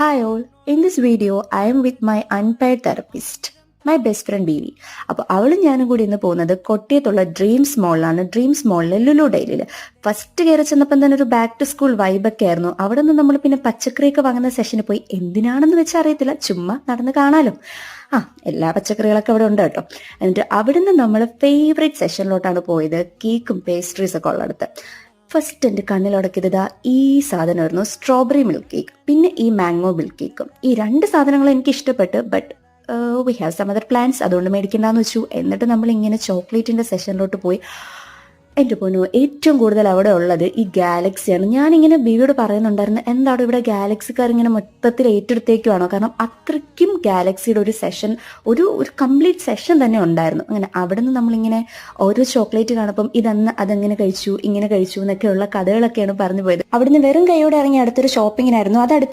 Hi all in this video I'm with my unpaired therapist my best friend ബീവി അപ്പോൾ അവളും ഞാനും കൂടി ഇന്ന് പോകുന്നത് കൊട്ടിയത്തുള്ള ഡ്രീംസ് മോളിലാണ് ഡ്രീംസ് മോളിലെ ലുലു ഡെയിലിൽ ഫസ്റ്റ് കയറി ചെന്നപ്പം തന്നെ ഒരു ബാക്ക് ടു സ്കൂൾ വൈബൊക്കെ ആയിരുന്നു. അവിടെ നിന്ന് നമ്മൾ പിന്നെ പച്ചക്കറിയൊക്കെ വാങ്ങുന്ന സെഷന് പോയി. എന്തിനാണെന്ന് വെച്ചാൽ അറിയത്തില്ല. ചുമ്മാ നടന്ന് കാണാലോ. ആ എല്ലാ പച്ചക്കറികളൊക്കെ അവിടെ ഉണ്ട് കേട്ടോ. എന്നിട്ട് അവിടുന്ന് നമ്മൾ ഫേവറേറ്റ് സെഷനിലോട്ടാണ് പോയത്. കേക്കും പേസ്ട്രീസ് ഒക്കെ ഉള്ളിടത്ത് ഫസ്റ്റ് എന്റെ കണ്ണിലുടക്കിയത് ഈ സാധനമായിരുന്നു സ്ട്രോബെറി മിൽക്ക് കേക്ക് പിന്നെ ഈ മാംഗോ മിൽക്ക് കേക്കും ഈ രണ്ട് സാധനങ്ങളും എനിക്ക് ഇഷ്ടപ്പെട്ടു but we have some other plans അതുകൊണ്ട് മേടിക്കണ്ടെന്ന് വെച്ചു. എന്നിട്ട് നമ്മൾ ഇങ്ങനെ ചോക്ലേറ്റിന്റെ സെഷനിലോട്ട് പോയി. എന്റെ പൊന്നു ഏറ്റവും കൂടുതൽ അവിടെ ഉള്ളത് ഈ ഗാലക്സിയാണ്. ഞാനിങ്ങനെ ബിവിയോട് പറയുന്നുണ്ടായിരുന്നു എന്താണ് ഇവിടെ ഗാലക്സിക്കാർ ഇങ്ങനെ മൊത്തത്തിൽ ഏറ്റെടുത്തേക്കുവാണോ? കാരണം അത്രയ്ക്കും ഗാലക്സിയുടെ ഒരു സെഷൻ ഒരു ഒരു കംപ്ലീറ്റ് സെഷൻ തന്നെ ഉണ്ടായിരുന്നു. അങ്ങനെ അവിടെ നിന്ന് നമ്മളിങ്ങനെ ഓരോ ചോക്ലേറ്റ് കാണുമ്പം ഇതന്ന് അതെങ്ങനെ കഴിച്ചു ഇങ്ങനെ കഴിച്ചു എന്നൊക്കെയുള്ള കഥകളൊക്കെയാണ് പറഞ്ഞു പോയത്. അവിടുന്ന് വെറും കൈയോടെ ഇറങ്ങി അടുത്തൊരു ഷോപ്പിങ്ങിനായിരുന്നു. അത് അടുത്ത